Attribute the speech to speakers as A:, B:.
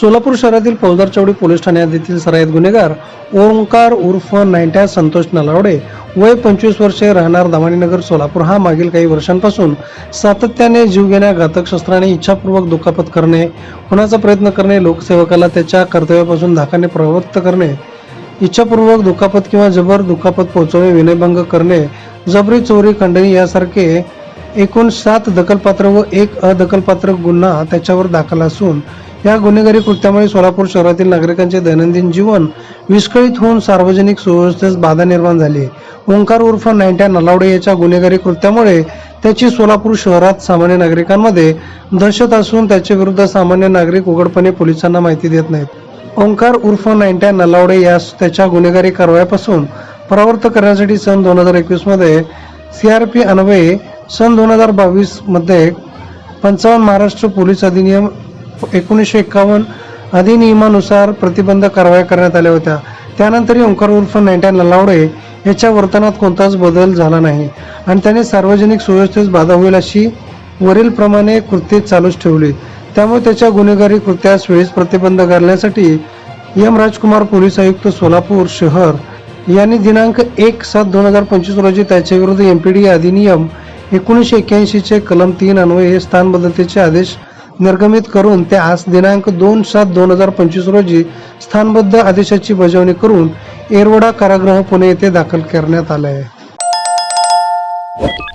A: सोलापूर शहरातील फौजदार चौडी पोलीस ठाण्यातील हद्दीतील सराईत गुन्हेगार ओंकार उर्फ नाईन्ट्या संतोष नलावडे वय पंचवीस वर्षे राहणार दमानीनगर सोलापूर. हा मागील काही वर्षांपासून सातत्याने जीवघेण्या घातक शस्त्राने इच्छापूर्वक दुखापत करणे होण्याचा प्रयत्न करणे लोकसेवकाला त्याच्या कर्तव्यापासून धाकाने प्रवृत्त करणे इच्छापूर्वक दुखापत किंवा जबर दुखापत पोहोचवणे विनयभंग करणे जबरी चोरी खंडणी यासारखे एकूण सात दखलपात्र व एक अदखलपात्र गुन्हा त्याच्यावर दाखल असून या गुन्हेगारी कृत्यामुळे सोलापूर शहरातील नागरिकांचे दैनंदिन जीवन विस्कळीत होऊन सार्वजनिक सुव्यवस्थेस बाधा निर्माण झाली आहे. ओंकार उर्फ नाईन्ट्या नलावडे याच्या गुन्हेगारी कृत्यामुळे त्याची सोलापूर शहरात सामान्य नागरिकांमध्ये दहशत असून त्याच्या विरुद्ध सामान्य नागरिक उघडपणे पोलिसांना माहिती देत नाहीत ओंकार उर्फ नाईन्ट्या नलावडे यास त्याच्या गुन्हेगारी कारवायापासून परावृत्त करण्यासाठी सन दोन हजार एकवीसमध्ये सी आर सीआरपी अन्वये सन दोन हजार बावीसमध्ये पंचावन्न महाराष्ट्र पोलीस अधिनियम एकोणीसशे एकावन्न अधिनियमानुसार प्रतिबंध कारवाया करण्यात आल्या होत्या. त्यानंतरही ओंकार उर्फ नाईन्ट्या नलावडे याच्या वर्तनात कोणताच बदल झाला नाही. आणि त्याने सार्वजनिक सुव्यवस्थेस बाधा होईल अशी वरीलप्रमाणे कृत्ये चालूच ठेवली. त्यामुळे त्याच्या गुन्हेगारी कृत्यास वेळीच प्रतिबंध घालण्यासाठी एम राजकुमार पोलीस आयुक्त सोलापूर शहर यांनी दिनांक एक सात दोन हजार पंचवीस रोजी त्याच्याविरुद्ध एम पी डी अधिनियम एकोणीसशे एक्क्याऐंशीचे कलम तीन अन्वये स्थानबद्धतेचे आदेश निर्गमित करून त्यास दिनांक दोन सात दोन हजार पंचवीस रोजी स्थानबद्ध आदेशाची बजावणी करून एरवडा कारागृह पुणे येथे दाखल करण्यात आले आहे